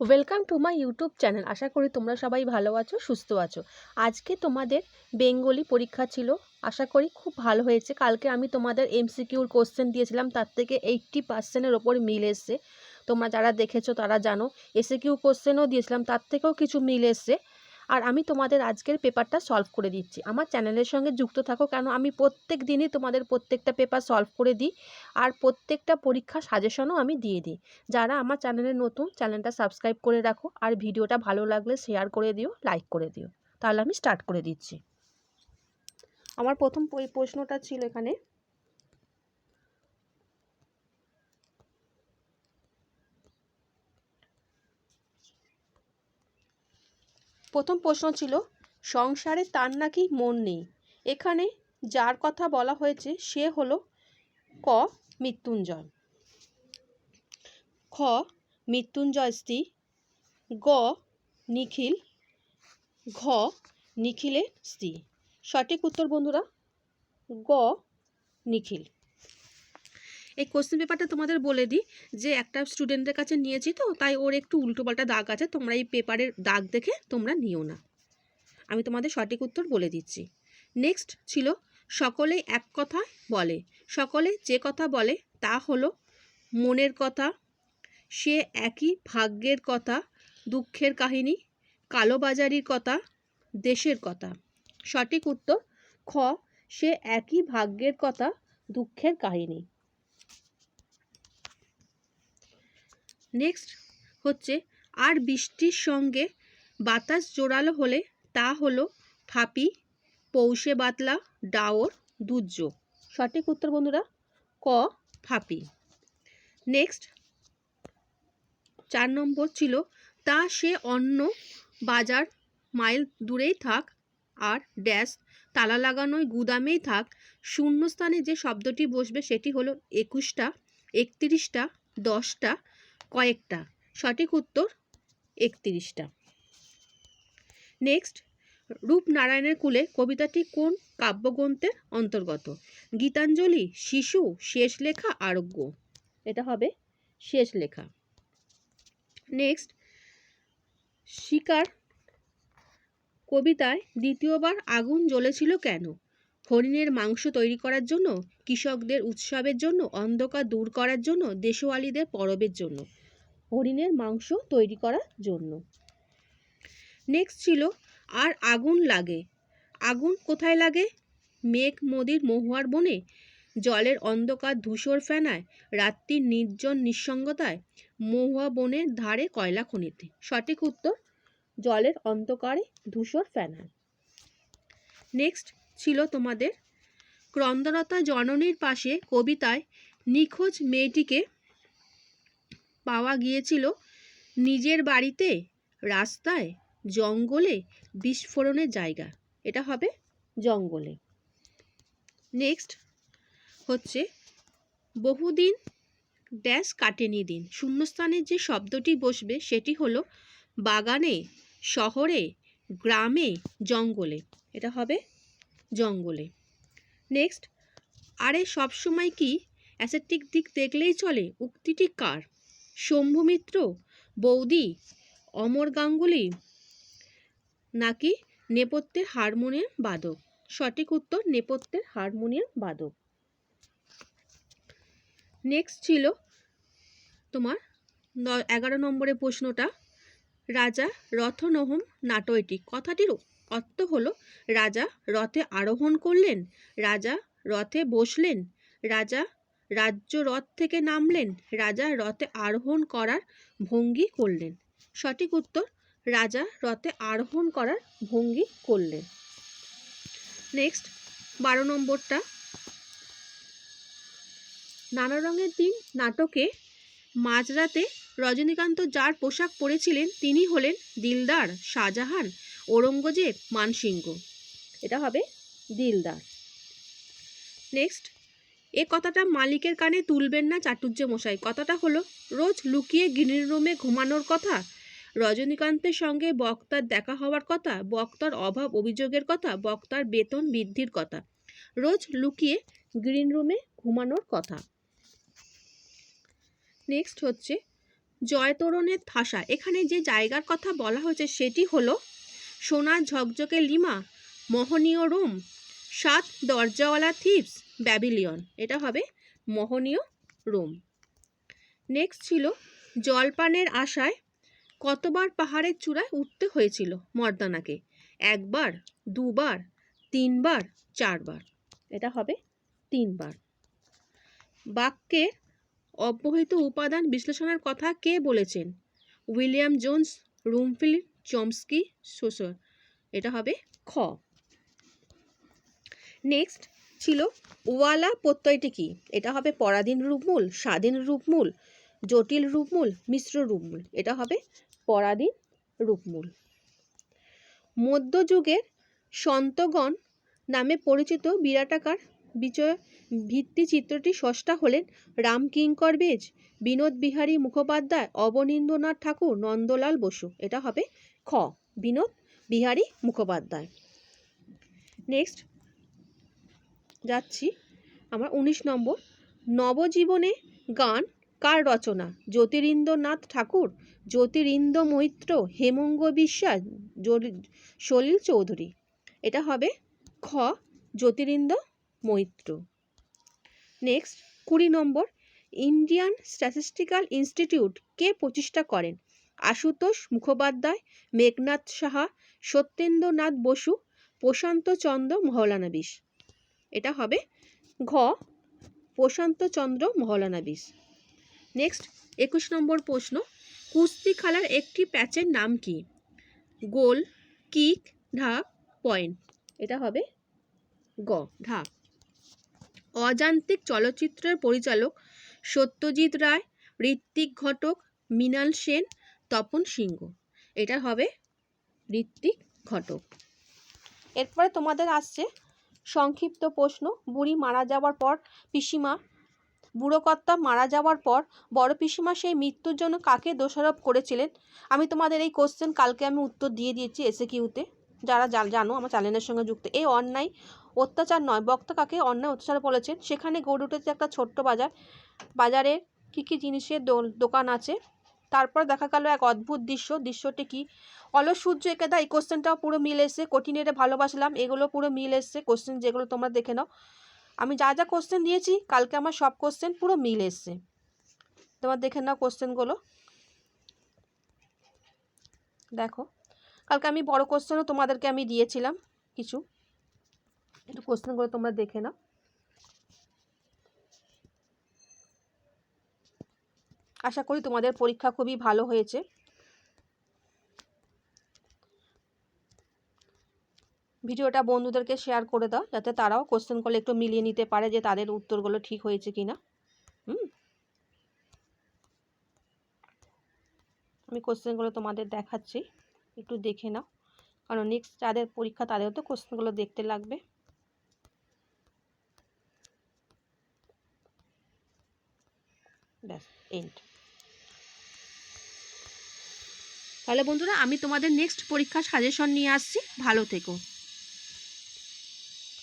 Welcome to my YouTube channel আশা করি তোমরা সবাই ভালো আছো, সুস্থ আছো। আজকে তোমাদের বেঙ্গলি পরীক্ষা ছিল। আশা করি খুব ভালো হয়েছে। কালকে আমি তোমাদের এমসিকিউর কোশ্চেন দিয়েছিলাম। তার থেকে এইটটি পার্সেন্টের ওপর মিল এসছে। তোমরা যারা দেখেছ তারা জানো। এসে কিউ কোশ্চেনও দিয়েছিলাম। তার থেকেও কিছু মিল এসছে। আর আমি তোমাদের আজকের পেপারটা সলভ করে দিচ্ছি। আমার চ্যানেলের সঙ্গে যুক্ত থাকো কেন আমি প্রত্যেক দিনই তোমাদের প্রত্যেকটা পেপার সলভ করে দিই আর প্রত্যেকটা পরীক্ষা সাজেশনও আমি দিয়ে দিই। যারা আমার চ্যানেলে নতুন চ্যানেলটা সাবস্ক্রাইব করে রাখো আর ভিডিওটা ভালো লাগলে শেয়ার করে দিও লাইক করে দিও। তাহলে আমি স্টার্ট করে দিচ্ছি। আমার প্রথম প্রশ্নটা ছিল এখানে প্রথম প্রশ্ন ছিল, সংসারে তার নাকি মন নেই। এখানে যার কথা বলা হয়েছে সে হলো ক, মৃত্যুঞ্জয়। খ, মৃত্যুঞ্জয় স্ত্রী। গ, নিখিল। ঘ, নিখিলের স্ত্রী। সঠিক উত্তর বন্ধুরা, গ, নিখিল। এই কোশ্চেন পেপারটা তোমাদের বলে দিই যে একটা স্টুডেন্টের কাছে নিয়েছি তো, তাই ওর একটু উল্টোপাল্টা দাগ আছে, তোমরা এই পেপারের দাগ দেখে তোমরা নিও না। আমি তোমাদের সঠিক উত্তর বলে দিচ্ছি। নেক্সট ছিল সকলেই এক কথা বলে। সকলে যে কথা বলে তা হলো মনের কথা। সে একই ভাগ্যের কথা, দুঃখের কাহিনী কালোবাজারির কথা, দেশের কথা। সঠিক উত্তর, খ, সে একই ভাগ্যের কথা, দুঃখের কাহিনী। নেক্সট হচ্ছে, আর বৃষ্টির সঙ্গে বাতাস জোরালো হলে তা হলো ফাপি, পৌষে বাতলা, ডাওর দুর্যোগ সঠিক উত্তর বন্ধুরা, ক, ফাপি। নেক্সট চার নম্বর ছিল, তা সে অন্য বাজার মাইল দূরেই থাক, আর ড্যাশ তালা লাগানোই গুদামেই থাক। শূন্যস্থানে যে শব্দটি বসবে সেটি হলো একুশটা, একত্রিশটা, দশটা কয়েকটা। সঠিক উত্তর একত্রিশটা। নেক্সট রূপনারায়ণের কুলে কবিতাটি কোন কাব্যগ্রন্থের অন্তর্গত? গীতাঞ্জলি, শিশু, শেষ লেখা, আরোগ্য। এটা হবে শেষ লেখা। নেক্সট শিকার কবিতায় দ্বিতীয়বার আগুন জ্বলেছিল কেন? হরিণের মাংস তৈরি করার জন্য, কৃষকদের উৎসবের জন্য, অন্ধকার দূর করার জন্য, দেশওয়ালিদের পরবের জন্য, হরিণের মাংস তৈরি করার জন্য। নেক্সট ছিল, আর আগুন লাগে। আগুন কোথায় লাগে? মেঘ নদীর মহুয়ার বনে, জলের অন্ধকার ধূসর ফেনায়, রাত্রির নির্জন নিঃসঙ্গতায়, মহুয়া বনের ধারে কয়লা খনিতে। সঠিক উত্তর, জলের অন্ধকারে ধূসর ফেনায়। নেক্সট ছিল তোমাদের। ক্রন্দনতা জননীর পাশে কবিতায় নিখোঁজ মেয়েটিকে পাওয়া গিয়েছিল নিজের বাড়িতে, রাস্তায়, জঙ্গলে বিস্ফোরণের জায়গা। এটা হবে জঙ্গলে। নেক্সট হচ্ছে বহুদিন ড্যাশ কাটেনি দিন। শূন্যস্থানে যে শব্দটি বসবে সেটি হলো বাগানে, শহরে, গ্রামে, জঙ্গলে। এটা হবে জঙ্গলে। নেক্সট আরে সবসময় কি অ্যাসেটিক দিক দেখলেই চলে? উক্তিটি কার? শম্ভু মিত্র? বৌদি? অমর গাঙ্গুলি? নাকি নেপথ্যের হারমোনিয়াম বাদক? সঠিক উত্তর, নেপথ্যের হারমোনিয়াম বাদক। নেক্সট ছিল তোমার এগারো নম্বরের প্রশ্নটা। রাজা রথনহম নাটয়টি। কথাটির অর্থ হলো, রাজা রথে আরোহণ করলেন, রাজা রথে বসলেন, রাজা রাজ্য রথ থেকে নামলেন, রাজা রথে আরোহণ করার ভঙ্গি করলেন। সঠিক উত্তর, রাজা রথে আরোহণ করার ভঙ্গি করলেন। নেক্সট বারো নম্বরটা। নানা রঙের দিন নাটকে মাঝরাতে রজনীকান্ত যার পোশাক পরেছিলেন, তিনি হলেন দিলদার শাহজাহান। ঔরঙ্গজেব মানসিংহ। এটা হবে দিলদার। নেক্সট এ কথাটা মালিকের কানে তুলবেন না চাটুর্য মশাই। কথাটা হলো, রোজ লুকিয়ে গ্রিন রুমে ঘুমানোর কথা, রজনীকান্তের সঙ্গে বক্তার দেখা হওয়ার কথা, বক্তার অভাব অভিযোগের কথা, বক্তার বেতন বৃদ্ধির কথা, রোজ লুকিয়ে গ্রিন রুমে ঘুমানোর কথা। নেক্সট হচ্ছে, জয়তরণের ঠাসা। এখানে যে জায়গার কথা বলা হয়েছে সেটি হলো সোনার ঝকঝকে লিমা, মোহনীয় রোম, সাত দরজাওয়ালা থিপস, ব্যাবিলিয়ন। এটা হবে মোহনীয় রোম। নেক্সট ছিল জলপানের আশায় কতবার পাহাড়ের চূড়ায় উঠতে হয়েছিল মর্দানাকে? একবার, দুবার, তিনবার, চারবার। এটা হবে তিনবার। বাক্যের অব্যবহিত উপাদান বিশ্লেষণের কথা কে বলেছেন? William Jones Bloomfield Chomsky Saussure এটা হবে খ। নেক্সট ছিল ওয়ালা প্রত্যয়টি কি? এটা হবে পরাধীন রূপমূল, স্বাধীন রূপমূল, জটিল রূপমূল, মিশ্র রূপমূল। এটা হবে পরাধীন রূপমূল। মধ্যযুগের সন্তগণ নামে পরিচিত বিরাটাকার বিজয় ভিত্তি চিত্রটি স্রষ্টা হলেন রামকিঙ্কর বেজ, বিনোদ বিহারী মুখোপাধ্যায়, অবনীন্দ্রনাথ ঠাকুর, নন্দলাল বসু। এটা হবে খ, বিনোদ বিহারী মুখোপাধ্যায়। নেক্সট যাচ্ছি আমার উনিশ নম্বর। নবজীবনে গান কার রচনা? জ্যোতিরিন্দ্রনাথ ঠাকুর জ্যোতিরিন্দ্র মৈত্র হেমঙ্গ বিশ্বাস সলিল চৌধুরী। এটা হবে খ জ্যোতিরিন্দ্র মৈত্র নেক্সট কুড়ি নম্বর, ইন্ডিয়ান স্ট্যাটিস্টিক্যাল ইনস্টিটিউট কে প্রতিষ্ঠা করেন? আশুতোষ মুখোপাধ্যায়, মেঘনাথ সাহা, সত্যেন্দ্রনাথ বসু, প্রশান্ত চন্দ্র মহলানবিশ এটা হবে ঘ, প্রশান্ত চন্দ্র মহলানবিশ নেক্সট একুশ নম্বর প্রশ্ন, কুস্তি খেলার একটি প্যাচের নাম কি? গোল, কিক, ঢাক, পয়েন্ট। এটা হবে গ, ঢাক। অযান্ত্রিক চলচ্চিত্রের পরিচালক সত্যজিৎ রায়, ঋত্বিক ঘটক, মৃণাল সেন তপন সিংহ। এটা হবে ঋত্বিক ঘটক। এরপরে তোমাদের আসছে সংক্ষিপ্ত প্রশ্ন। বুড়ি মারা যাওয়ার পর পিসিমা, বুড়োকর্তা মারা যাওয়ার পর বড় পিসিমা সেই মৃত্যুর জন্য কাকে দোষারোপ করেছিলেন? আমি তোমাদের এই কোশ্চেন কালকে আমি উত্তর দিয়ে দিয়েছি এসে কিউতে যারা জানো আমার চ্যানেলের সঙ্গে যুক্ত। এই অন্যায় অত্যাচার নয়, বক্তা কাকে অন্যায় অত্যাচার বলেছেন? সেখানে গড়ে উঠেছে একটা ছোট্ট বাজার। বাজারে কী কী জিনিসের দোকান আছে? তারপর দেখা গেল এক অদ্ভুত দৃশ্য। দৃশ্যটি কি? অলস সূর্য একে দা এই কোশ্চেনটাও পুরো মিল এসছে। কঠিনেরে ভালোবাসলাম। এগুলো পুরো মিল এসছে। কোশ্চেন যেগুলো তোমরা দেখে নাও। আমি যা যা কোশ্চেন দিয়েছি কালকে আমার সব কোশ্চেন পুরো মিল এসছে। তোমার দেখে নাও কোশ্চেনগুলো দেখো। কালকে আমি বড় কোশ্চেনও তোমাদেরকে আমি দিয়েছিলাম কিছু। একটু কোশ্চেনগুলো তোমরা দেখে নাও। আশা করি তোমাদের পরীক্ষা খুবই ভালো হয়েছে। ভিডিওটা বন্ধুদেরকে শেয়ার করে দাও, যাতে তারাও কোশ্চেনগুলো একটু মিলিয়ে নিতে পারে যে তাদের উত্তরগুলো ঠিক হয়েছে কি না হুম? আমি কোশ্চেনগুলো তোমাদের দেখাচ্ছি, একটু দেখে নাও। কারণ নেক্সট যাদের পরীক্ষা, তাদেরও তো কোশ্চেনগুলো দেখতে লাগবে। ব্যাস এন্ড তাহলে বন্ধুরা আমি তোমাদের নেক্সট পরীক্ষার সাজেশন নিয়ে আসছি। ভালো থেকো।